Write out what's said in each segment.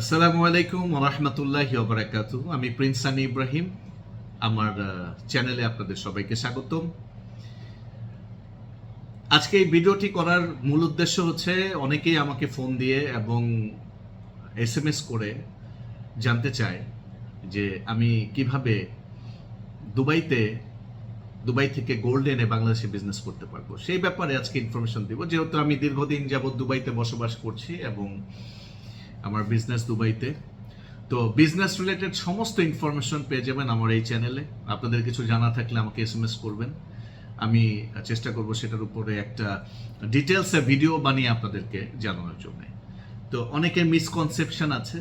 আসসালামু আলাইকুম রহমতুল্লাহি ওবরাকাতু আমি প্রিন্স সানি ইব্রাহিম। আমার চ্যানেলে আপনাদের সবাইকে স্বাগতম। আজকে এই ভিডিওটি করার মূল উদ্দেশ্য হচ্ছে অনেকেই আমাকে ফোন দিয়ে এবং এস এম এস করে জানতে চায় যে আমি কীভাবে দুবাইতে, দুবাই থেকে গোল্ড এনে বাংলাদেশে বিজনেস করতে পারব। সেই ব্যাপারে আজকে ইনফরমেশন দিব। যেহেতু আমি দীর্ঘদিন যাবত দুবাইতে বসবাস করছি এবং আমার বিজনেস দুবাইতে তো বিজনেস রিলেটেড সমস্ত ইনফরমেশন পেয়ে যাবেন আমার এই চ্যানেলে আপনাদের কিছু জানা থাকলে আমাকে এস এম এস করবেন। আমি চেষ্টা করব সেটার উপরে একটা ডিটেলসে ভিডিও বানিয়ে আপনাদেরকে জানানোর জন্য। তো অনেকের মিসকনসেপশন আছে,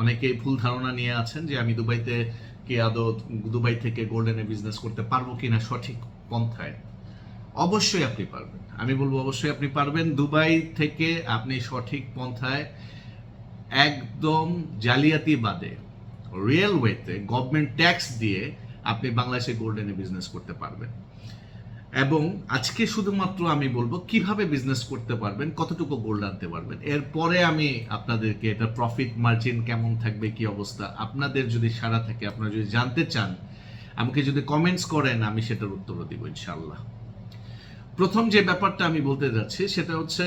অনেকে ভুল ধারণা নিয়ে আছেন যে আমি দুবাইতে কি আদৌ দুবাই থেকে গোল্ডেনে বিজনেস করতে পারব কিনা সঠিক পন্থায়। অবশ্যই আপনি পারবেন। আমি বলব অবশ্যই আপনি পারবেন। দুবাই থেকে আপনি সঠিক পন্থায় একদম জালিয়াতি বাদে রিয়েল ওয়েতে গভর্নমেন্ট ট্যাক্স দিয়ে আপনি বাংলাদেশে গোল্ডেনে বিজনেস করতে পারবেন। এবং আজকে শুধুমাত্র আমি বলব কীভাবে বিজনেস করতে পারবেন, কতটুকু গোল্ড আনতে পারবেন। এরপরে আমি আপনাদেরকে এটা প্রফিট মার্জিন কেমন থাকবে, কি অবস্থা, আপনাদের যদি সারা থাকে, আপনারা যদি জানতে চান, আমাকে যদি কমেন্টস করেন, আমি সেটার উত্তরও দিব ইনশাল্লাহ প্রথম যে ব্যাপারটা আমি বলতে যাচ্ছি, সেটা হচ্ছে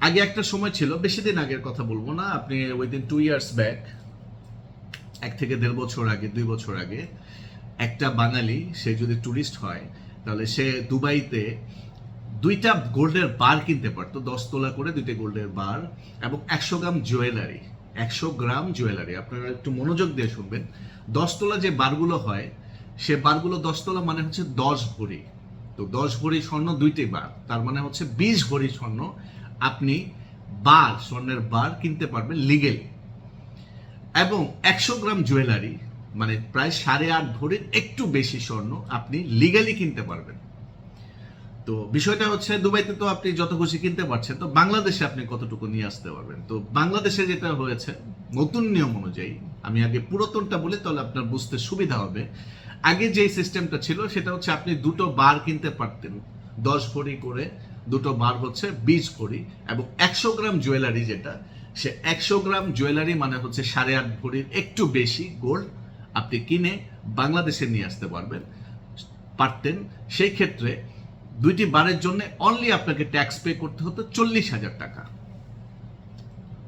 আগে একটা সময় ছিল, বেশি দিন আগের কথা বলব না, আপনি উইদিন টু ইয়ার্স ব্যাক এক থেকে দেড় বছর আগে, দুই বছর আগে, একটা বাঙালি, সে যদি ট্যুরিস্ট হয়, তাহলে সে দুবাইতে দুইটা গোল্ডের বার কিনতে পারতো, দশ তোলা করে দুইটা গোল্ডের বার এবং একশো গ্রাম জুয়েলারি একশো গ্রাম জুয়েলারি আপনারা একটু মনোযোগ দিয়ে শুনবেন। দশ তোলা যে বারগুলো হয়, সে বারগুলো দশ তোলা মানে হচ্ছে দশ ভরি। তো দশ ভরি স্বর্ণ দুইটি বার তার মানে হচ্ছে বিশ ভরি স্বর্ণ আপনি বার, স্বর্ণের বার কিনতে পারবেন লিগেলি এবং একশো গ্রাম জুয়েলারি মানে প্রায় সাড়ে আট ভরির একটু বেশি স্বর্ণ আপনি লিগালি কিনতে পারবেন। তো বিষয়টা হচ্ছে, দুবাইতে তো আপনি যত খুশি কিনতে পারছেন, তো বাংলাদেশে আপনি কতটুকু নিয়ে আসতে পারবেন? তো বাংলাদেশে যেটা হয়েছে, নতুন নিয়ম অনুযায়ী, আমি আগে পুরাতনটা বলি, তাহলে আপনার বুঝতে সুবিধা হবে। আগে যে সিস্টেমটা ছিল, সেটা হচ্ছে আপনি দুটো বার কিনতে পারতেন, দশ ভরি করে দুটো বার হচ্ছে বিশ ভরি এবং একশো গ্রাম জুয়েলারি যেটা, সে একশো গ্রাম জুয়েলারি মানে হচ্ছে সাড়ে আট ভরির একটু বেশি গোল্ড আপনি কিনে বাংলাদেশে নিয়ে আসতে পারবেন, পারতেন। সেই ক্ষেত্রে দুইটি বারের জন্য অনলি আপনাকে ট্যাক্স পে করতে হতো চল্লিশ হাজার টাকা।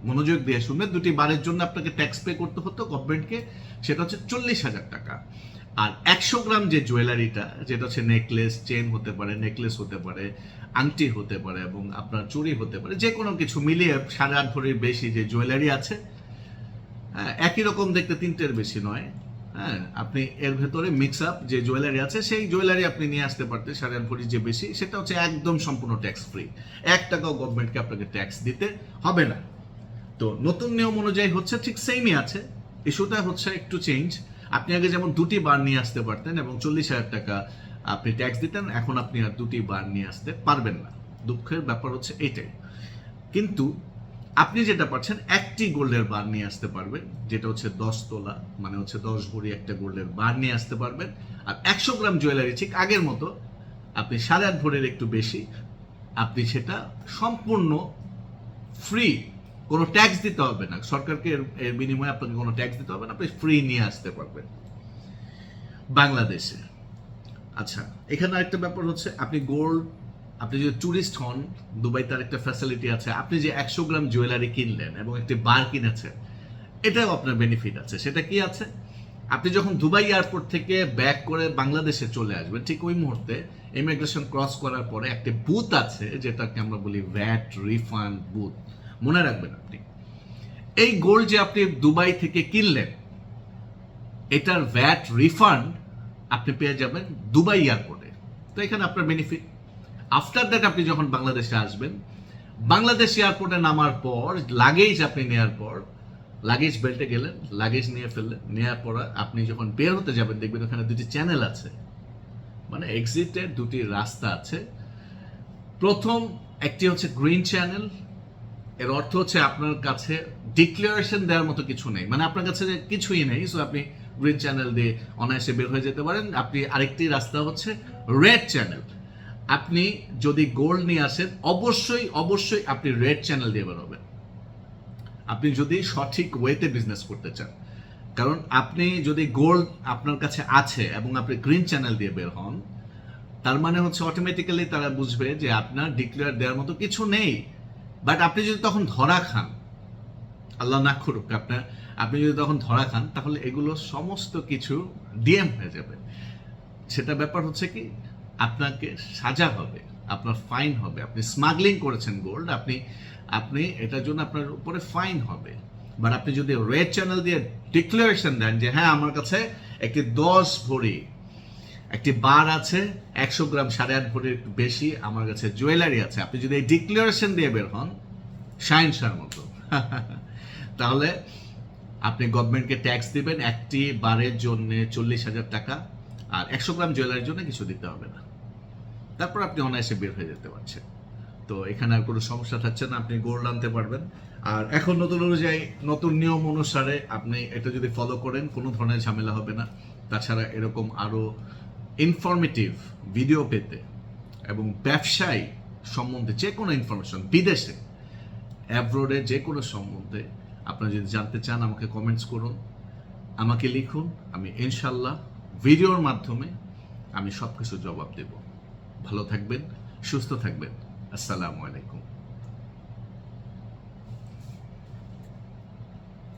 মনোযোগ দিয়ে শুনবেন, দুটি বারের জন্য আপনাকে ট্যাক্স পে করতে হতো গভর্নমেন্টকে সেটা হচ্ছে চল্লিশ হাজার টাকা। আর একশো গ্রাম যে জুয়েলারিটা যেটা হচ্ছে নেকলেস চেন হতে পারে নেকলেস হতে পারে আংটি হতে পারে এবং আপনার চুরি হতে পারে যে কোনো কিছু মিলিয়ে সাড়ে আট ভরির বেশি যে জুয়েলারি আছে হ্যাঁ, একই রকম দেখতে তিনটের বেশি নয় হ্যাঁ আপনি এর ভেতরে মিক্স আপ যে জুয়েলারি আছে সেই জুয়েলারি আপনি নিয়ে আসতে পারতেন সাড়ে আট ভরির যে বেশি সেটা হচ্ছে একদম সম্পূর্ণ ট্যাক্স ফ্রি এক টাকাও গভর্নমেন্টকে আপনাকে ট্যাক্স দিতে হবে না। তো নতুন নিয়ম অনুযায়ী হচ্ছে ঠিক সেমই আছে। ইস্যুটা হচ্ছে একটু চেঞ্জ আপনি আগে যেমন দুটি বার নিয়ে আসতে পারতেন এবং চল্লিশ হাজার টাকা আপনি ট্যাক্স দিতেন, এখন আপনি আর দুটি বার নিয়ে আসতে পারবেন না। দুঃখের ব্যাপার হচ্ছে এটাই। কিন্তু আপনি যেটা পাচ্ছেন একটি গোল্ডের বার নিয়ে আসতে পারবেন, যেটা হচ্ছে দশ তোলা মানে হচ্ছে দশ ভরি একটা গোল্ডের বার নিয়ে আসতে পারবেন। আর একশো গ্রাম জুয়েলারি ঠিক আগের মতো আপনি সাড়ে আট ভরির একটু বেশি, আপনি সেটা সম্পূর্ণ ফ্রি কোনো ট্যাক্স দিতে হবে না। সরকারকে এর বিনিময়ে আপনাকে কোনো ট্যাক্স দিতে হবে না। আপনি ফ্রি নিয়ে আসতে পারবেন। বাংলাদেশে। আচ্ছা এখানে আরেকটা ব্যাপার হচ্ছে, আপনি গোল্ড আপনি যদি ট্যুরিস্ট হন দুবাই তার একটা ফ্যাসিলিটি আছে, আপনি যে একশো গ্রাম জুয়েলারি কিনলেন এবং একটি বার কিনেছেন, এটাও আপনার বেনিফিট আছে। সেটা কি আছে? আপনি যখন দুবাই এয়ারপোর্ট থেকে ব্যাক করে বাংলাদেশে চলে আসবেন, ঠিক ওই মুহূর্তে ইমিগ্রেশন ক্রস করার পরে একটা বুথ আছে, যেটাকে আমরা বলি ভ্যাট রিফান্ড বুথ মনে রাখবেন আপনি। এই গোল্ড যে আপনি দুবাই থেকে কিনলেন, এটার ভ্যাট রিফান্ড আপনি পেয়ে যাবেন দুবাই এয়ারপোর্টে তো এখানে আপনার বেনিফিট আফটার দ্যাট আপনি যখন বাংলাদেশে আসবেন, বাংলাদেশ এয়ারপোর্টে নামার পর লাগেজ আপনি নেওয়ার পর লাগেজ বেল্টে গেলেন লাগেজ নিয়ে ফেললেন নেওয়ার পর আপনি যখন বের হতে যাবেন, দেখবেন ওখানে দুটি চ্যানেল আছে। মানে এক্সিটের দুটি রাস্তা আছে। প্রথম একটি হচ্ছে গ্রিন চ্যানেল এর অর্থ হচ্ছে আপনার কাছে ডিক্লারেশন দেওয়ার মতো কিছু নেই। মানে আপনার কাছে কিছুই নেই সো আপনি গ্রিন চ্যানেল দিয়ে অনায়াসে বের হয়ে যেতে পারেন। আপনি আরেকটি রাস্তা হচ্ছে রেড চ্যানেল আপনি যদি গোল্ড নিয়ে আসেন, অবশ্যই অবশ্যই আপনি রেড চ্যানেল দিয়ে বেরোবেন আপনি যদি সঠিক ওয়েতে বিজনেস করতে চান, কারণ আপনি যদি গোল্ড আপনার কাছে আছে এবং আপনি গ্রিন চ্যানেল দিয়ে বের হন, তার মানে হচ্ছে অটোমেটিক্যালি তারা বুঝবে যে আপনার ডিক্লেয়ার দেওয়ার মতো কিছু নেই। বাট আপনি যদি তখন ধরা খান, আল্লাহ না করুক আপনার, আপনি যদি তখন ধরা খান, তাহলে এগুলো সমস্ত কিছু ডিএম হয়ে যাবে। সেটা ব্যাপার হচ্ছে কি, আপনাকে সাজা হবে, আপনার ফাইন হবে, আপনি স্মাগলিং করেছেন গোল্ড আপনি আপনি এটার জন্য আপনার উপরে ফাইন হবে। বাট আপনি যদি রেড চ্যানেল দিয়ে ডিক্লারেশন দেন যে হ্যাঁ আমার কাছে একটি দশ ভরি একটি বার আছে, একশো গ্রাম সাড়ে আট ভরির বেশি আমার কাছে জুয়েলারি আছে। আপনি যদি এই ডিক্লারেশন দিয়ে বের হন শার মতো। তাহলে আপনি গভর্নমেন্টকে ট্যাক্স দিবেন, একটি বারের জন্য চল্লিশ হাজার টাকা, আর একশো গ্রাম জুয়েলারির জন্য কিছু দিতে হবে না। তারপর আপনি অনায়াসে বের হয়ে যেতে পারছেন। তো এখানে আর কোনো সমস্যা থাকছে না, আপনি গোল্ড আনতে পারবেন। আর এখন নতুন অনুযায়ী, নতুন নিয়ম অনুসারে আপনি এটা যদি ফলো করেন, কোনো ধরনের ঝামেলা হবে না। তাছাড়া এরকম আরও ইনফরমেটিভ ভিডিও পেতে এবং ব্যবসায়ী সম্বন্ধে যে কোনো ইনফরমেশন বিদেশে অ্যাব্রোডে যে কোনো সম্বন্ধে আপনারা যদি জানতে চান, আমাকে কমেন্টস করুন, আমাকে লিখুন, আমি ইনশাল্লাহ ভিডিওর মাধ্যমে আমি সব কিছু জবাব দেব। ভালো থাকবেন, সুস্থ থাকবেন। আসসালামু আলাইকুম।